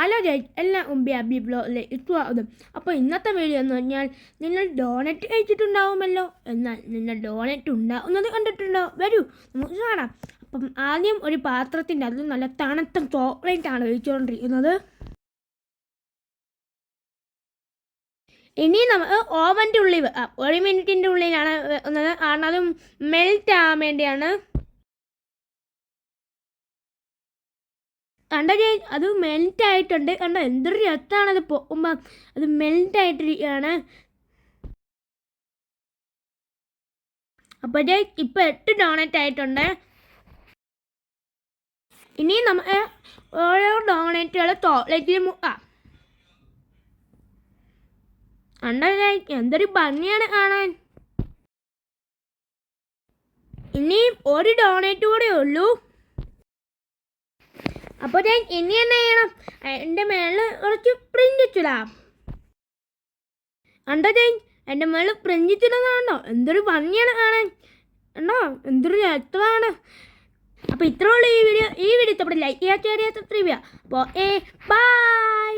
Hello guys എല്ലാം ഉമ്പി അബി ബ്ലോഗിലേക്ക് സ്വാഗതം അപ്പോൾ ഇന്നത്തെ വീഡിയോ എന്ന് പറഞ്ഞാൽ നിങ്ങൾ ഡോണറ്റ് കഴിച്ചിട്ടുണ്ടാവുമല്ലോ. എന്നാൽ നിങ്ങൾ ഡോണറ്റ് ഉണ്ടാവുന്നത് കണ്ടിട്ടുണ്ടോ? വരൂ നമുക്ക് കാണാം. അപ്പം ആദ്യം ഒരു പാത്രത്തിന്റെ അത് നല്ല തണുത്ത ചോക്ലേറ്റ് ആണ് ഒഴിച്ചുകൊണ്ടിരിക്കുന്നത്. ഇനി നമ്മൾ ഓവന്റെ ഉള്ളിൽ ഒരു മിനിറ്റിന്റെ ഉള്ളിലാണ് കാരണം അത് മെൽറ്റ് ആവാൻ വേണ്ടിയാണ്. കണ്ട അത് മെൽറ്റ് ആയിട്ടുണ്ട്. കണ്ട? എന്തൊരു രസമാണ് അത് പോകുമ്പോൾ അത് മെൽറ്റ് ആയിട്ടിരിക്കുകയാണ്. അപ്പോൾ ഞാൻ ഇപ്പോൾ എട്ട് ഡോണറ്റ് ആയിട്ടുണ്ട്. ഇനി നമ്മൾ ഓരോ ഡോണറ്റുകൾ ചോക്ലേറ്റിൽ മുക്കാം കണ്ട ഞാൻ എന്തൊരു ഭംഗിയാണ് കാണാൻ. ഇനി ഒരു ഡോണറ്റ് കൂടെ ഉള്ളൂ. അപ്പോൾ ഞാൻ ഇനി എന്നെ ചെയ്യണം? എന്റെ മേളിൽ കുറച്ച് പ്രിന്റ് വെച്ചിടാം. കണ്ടോ ഞാൻ എന്റെ മേളിൽ പ്രിന്റ് വെച്ചിടുന്നതാണോ എന്തൊരു ഭംഗിയാണ് കാണാൻ. കണ്ടോ? എന്തൊരു രസമാണ്. അപ്പോൾ ഇത്രയുള്ള ഈ വീഡിയോ. ഈ വീഡിയോ ഇഷ്ടപ്പെട്ട ലൈക്ക് ചെയ്യാൻ ചെയ്യുക അപ്പോൾ ഏ ബൈ